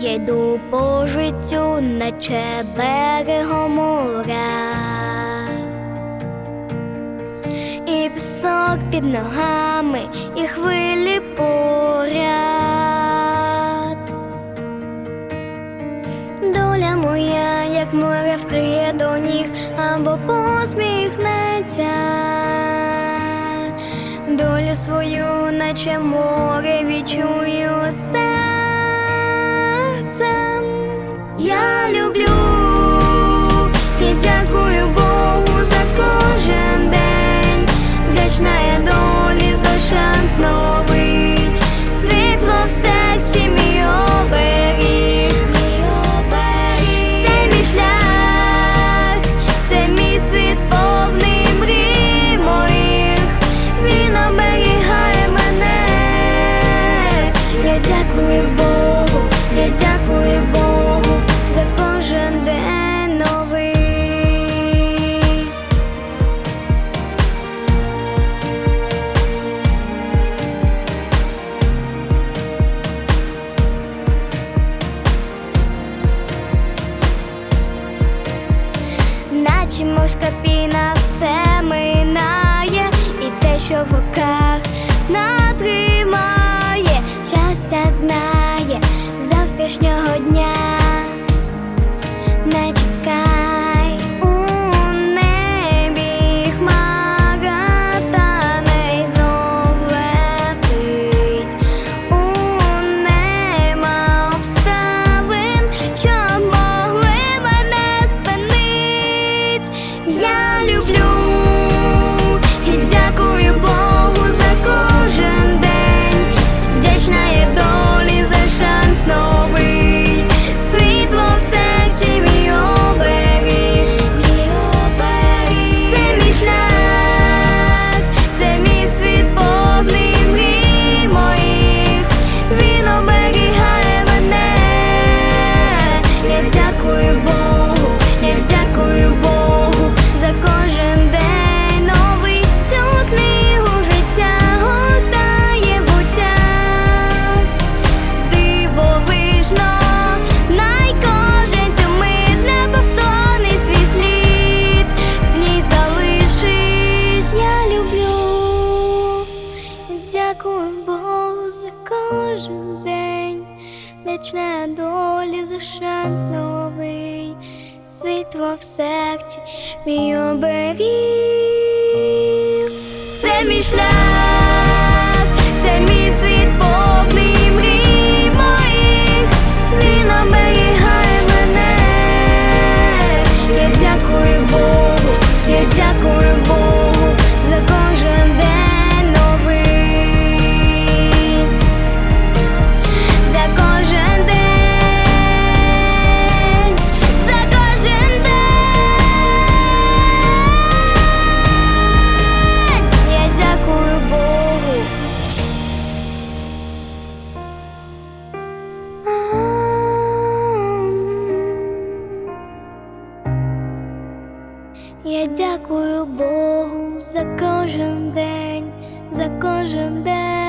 Їду по життю, наче берегом моря, і псок під ногами, і хвилі поряд. Доля моя, як море вкриє до ніг або посміхнеться, долю свою, наче море відчую усе. люблю. Наче морська піна все минає, і те, що в руках натримає, щастя знає завтрашнього дня. люблю кожен день, Дечне долі за шанс новий, світло в серці, мій оберіг, це мій шлях. Я дякую Богу за кожен день, за кожен день.